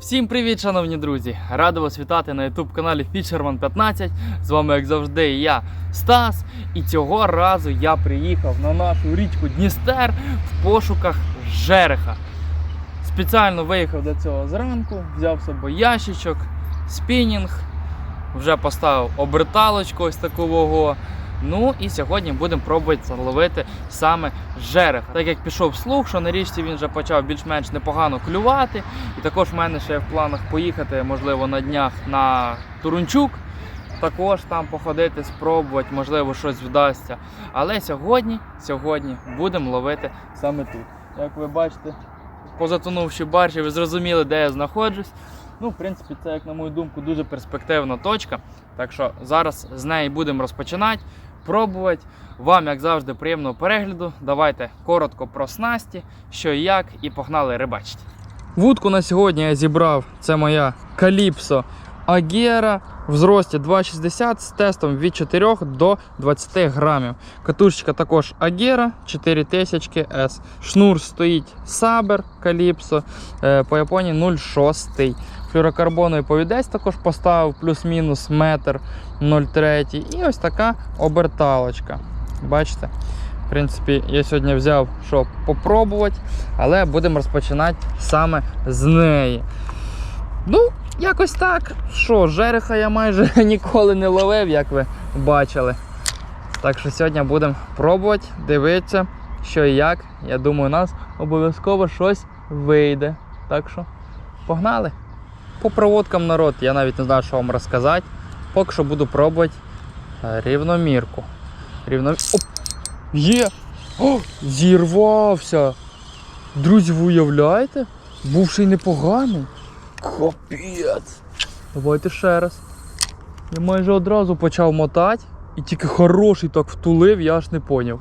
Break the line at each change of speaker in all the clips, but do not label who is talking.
Всім привіт, шановні друзі! Радий вас вітати на youtube каналі Fisherman 15. З вами, як завжди, я Стас. І цього разу я приїхав на нашу річку Дністер в пошуках Жереха. Спеціально виїхав до цього зранку, взяв з собою ящичок, спінінг, вже поставив оберталочку ось такого. Ну і сьогодні будемо пробувати заловити саме жереха. Так як пішов слух, що на річці він вже почав більш-менш непогано клювати. І також в мене ще в планах поїхати, можливо, на днях на Турунчук. Також там походити, спробувати, можливо, щось вдасться. Але сьогодні, сьогодні будемо ловити саме тут. Як ви бачите, позатонувши баржі, ви зрозуміли, де я знаходжусь. Ну, в принципі, це, як на мою думку, дуже перспективна точка. Так що зараз з неї будемо розпочинати, пробувати. Вам, як завжди, приємного перегляду. Давайте коротко про снасті, що і як, і погнали рибачити. Вудку на сьогодні я зібрав. Це моя Calypso Agera в зрості 2,60 з тестом від 4 до 20 грамів. Катушечка також Agera 4000 S. Шнур стоїть Calypso е, по Японії 0,6. Флюрокарбоновий повідець також поставив плюс-мінус метр 0,3. І ось така оберталочка. Бачите? В принципі, я сьогодні взяв, щоб попробувати, але будемо розпочинати саме з неї. Ну, якось так. Що, жереха я майже ніколи не ловив, як ви бачили. Так що сьогодні будемо пробувати, дивитися, що і як. Я думаю, у нас обов'язково щось вийде. Так що, погнали! По проводкам народ, я навіть не знаю, що вам розказати. Поки що буду пробувати е, рівномірку. Рівно... Оп! Є! О, зірвався! Друзі, ви уявляєте? Був й непоганий. Капець! Давайте ще раз. Я майже одразу почав мотати і тільки хороший так втулив, я аж не поняв.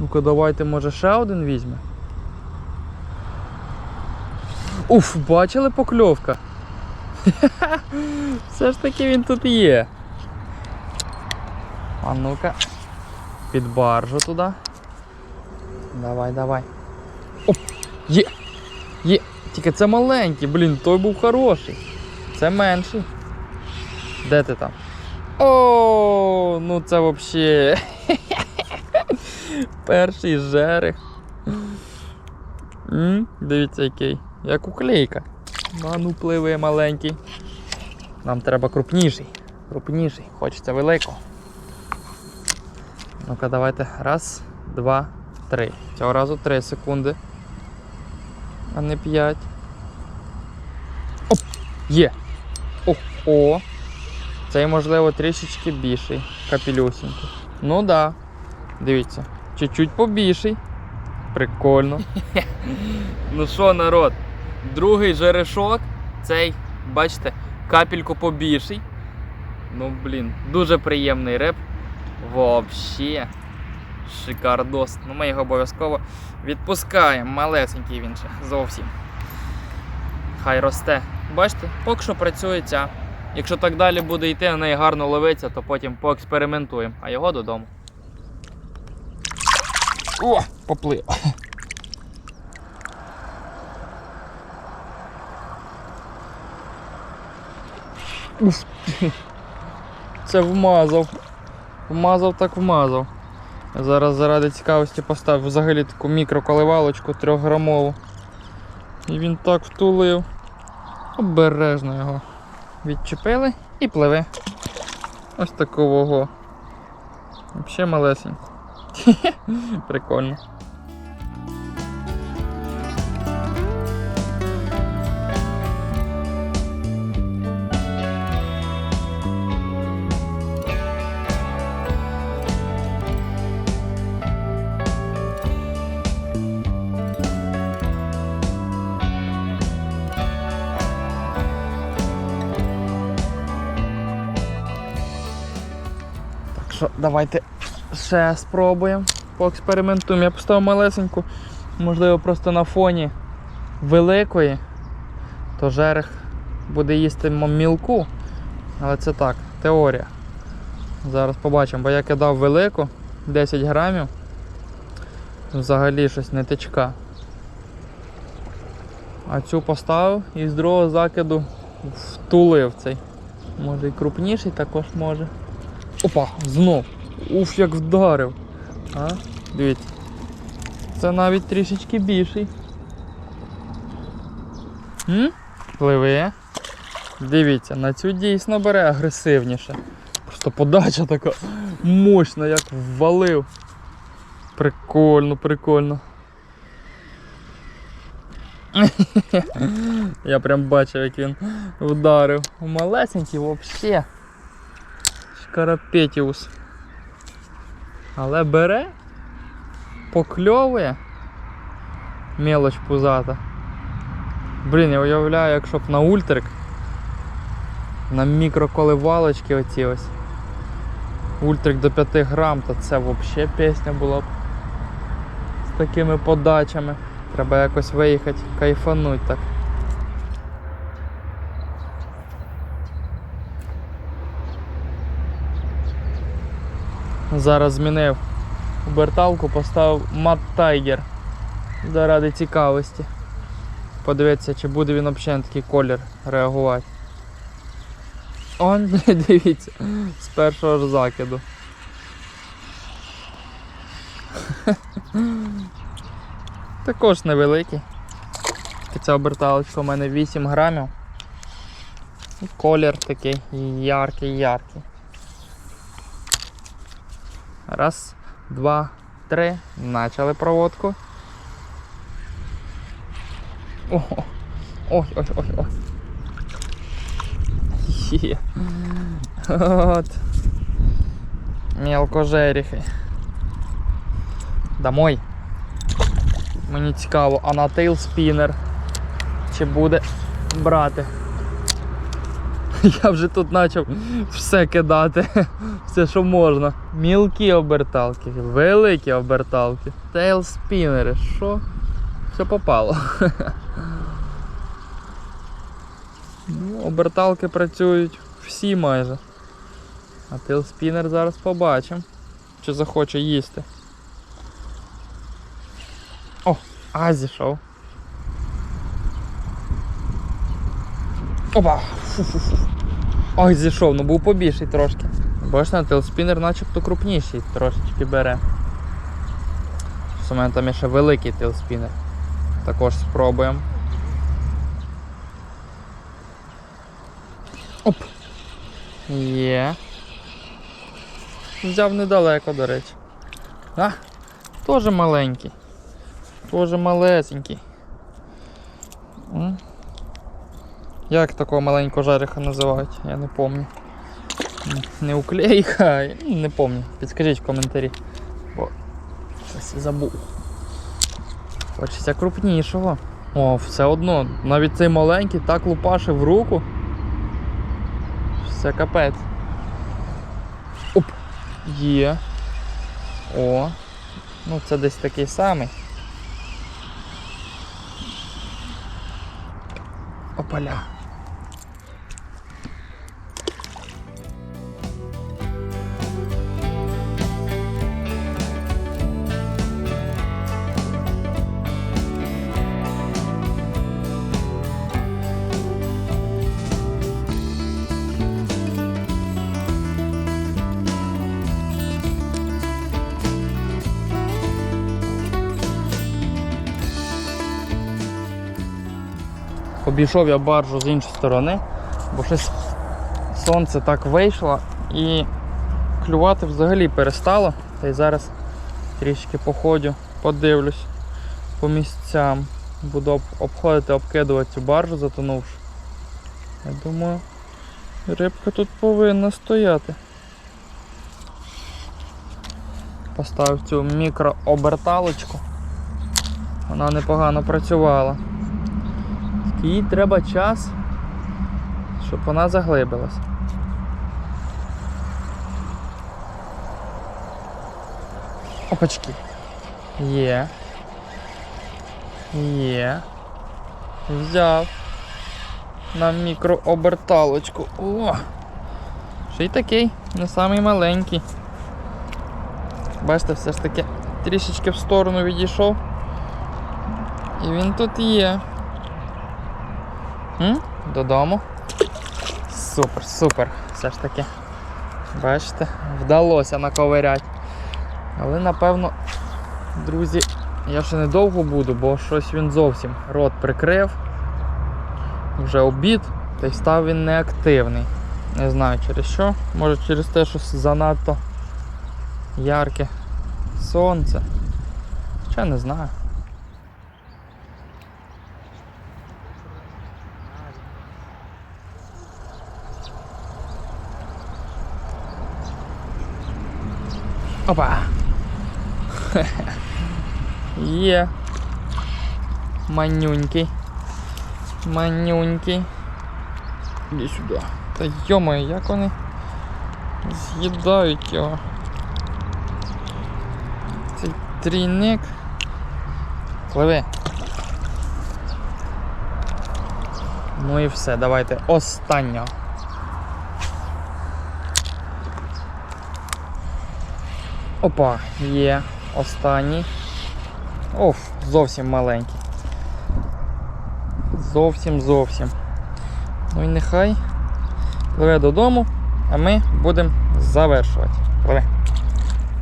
Ну-ка, давайте, може, ще один візьме. Уф, бачили покльовка? Все ж таки він тут є. А ну-ка. Під баржу туди. Давай, давай. Оп! Є! Є! Тільки це маленький, блін, той був хороший. Це менший. Де ти там? О, ну це взагалі. Перший жерех. М, Дивіться який. Як уклейка. А ну пливе маленький. Нам треба крупніший. Крупніший. Хочеться великого. Ну-ка, давайте. Раз, два, три. Цього разу три секунди. А не п'ять. Оп! Є! О! О! Цей, можливо, трішечки більший. Капелюсінький. Ну да. Дивіться. Чуть-чуть побільший. Прикольно. ну що, народ? Другий жерешок. Цей, бачите, капельку побільший. Ну, блін, дуже приємний риб. Вообще. Шикардос. Ну, ми його обов'язково відпускаємо. Малесенький він ще зовсім. Хай росте. Бачите, поки що працює ця. Якщо так далі буде йти, на неї гарно ловиться, то потім поекспериментуємо, а його додому. О, поплив. Це вмазав. Вмазав так вмазав. Зараз заради цікавості поставив взагалі таку мікроколивалочку 3 грамову. І він так втулив. Обережно його відчепили і пливе. Ось такого. Взагалі малесенько. Прикольно. Що давайте ще спробуємо. Поекспериментуємо. Я поставив малесеньку, можливо, просто на фоні великої, то жерех буде їсти мілку. Але це так, теорія. Зараз побачимо, бо я кидав велику, 10 грамів. Взагалі щось не течка. А цю поставив і з другого закиду втулив цей. Може і крупніший також може. Опа, знов. Уф, як вдарив. А? Дивіться. Це навіть трішечки більший. М? Пливе. Дивіться, на цю дійсно бере агресивніше. Просто подача така мощна, як ввалив. Прикольно, прикольно. Я прям бачив, як він вдарив. Малесенький взагалі. Шкарапетіус. Але бере, покльовує. Мелоч пузата. Блін, я уявляю, якщо б на ультрик, на мікроколивалочки оці ось. Ультрик до 5 грам, то це взагалі пісня була б з такими подачами. Треба якось виїхати, кайфануть так. Зараз змінив оберталку, поставив Мат Тайгер заради цікавості. Подивитися, чи буде він взагалі на такий колір реагувати. Он, дивіться, з першого ж закиду. Також невеликий. Ця оберталочка у мене 8 грамів. І колір такий яркий-яркий. Раз, два, три. Начали проводку. О, ой, ой, ой, ой. Є. От. Мелкожеріхи. Домой. Мені цікаво, а на тейлспінер чи буде брати. Я вже тут почав все кидати, все, що можна. Мілкі оберталки, великі оберталки, тейлспінери, що? Все попало. Ну, оберталки працюють всі майже. А тейлспінер зараз побачимо, чи захоче їсти. О, Опа! Фу-фу-фу. Ой, зійшов, ну був побільший трошки. Бачите, телспінер начебто крупніший трошечки бере. У мене там є ще великий телспінер. Також спробуємо. Оп! Є. Взяв недалеко, до речі. А, теж маленький. Тоже малесенький. Як такого маленького жариха називають? Я не пам'ятаю. Не уклейка, не пам'ятаю. Підскажіть в коментарі. Бо щось забув. Хочеться крупнішого. О, все одно, навіть цей маленький так лупашив в руку. Все капець. Оп! Є. О. Ну це десь такий самий. Опаля. Обійшов я баржу з іншої сторони, бо щось сонце так вийшло і клювати взагалі перестало. Та й зараз трішки походю, подивлюсь по місцям. Буду обходити, обкидувати цю баржу, затонувши. Я думаю, рибка тут повинна стояти. Поставив цю мікрооберталочку. Вона непогано працювала. Їй треба час, щоб вона заглибилась. Опачки. Є. Є. Взяв. На мікрооберталочку. О! Ще й такий, не самий маленький. Бачите, все ж таки трішечки в сторону відійшов. І він тут є. М? Додому. Супер, супер. Все ж таки. Бачите, вдалося наковиряти. Але напевно, друзі, я ще недовго буду, бо щось він зовсім рот прикрив. Вже обід, та й став він неактивний. Не знаю через що. Може через те, що занадто ярке сонце. Хоча не знаю. Опа! Є. Манюнький. Манюнький. Іди сюди. Та йомаю, як вони з'їдають його. Цей трійник. Пливи. Ну і все, давайте останнього. Опа, є останній. Оф, зовсім маленький. Зовсім зовсім. Ну і нехай пливе додому, а ми будемо завершувати. Пливе.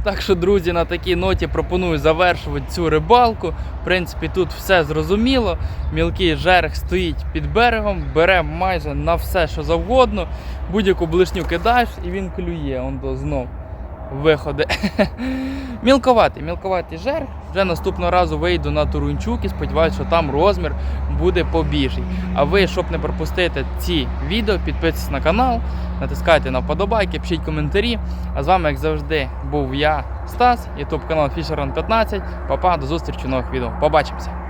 Так що, друзі, на такій ноті пропоную завершувати цю рибалку. В принципі, тут все зрозуміло. Мілкий жерех стоїть під берегом, бере майже на все, що завгодно. Будь-яку блишню кидаєш і він клює. Он знов виходи. мілковатий, мілковатий жерех. Вже наступного разу вийду на Турунчук і сподіваюся, що там розмір буде побільший. А ви, щоб не пропустити ці відео, підписуйтесь на канал, натискайте на вподобайки, пишіть коментарі. А з вами, як завжди, був я, Стас, ютуб канал Fisherman 15. Папа, до зустрічі в нових відео. Побачимося!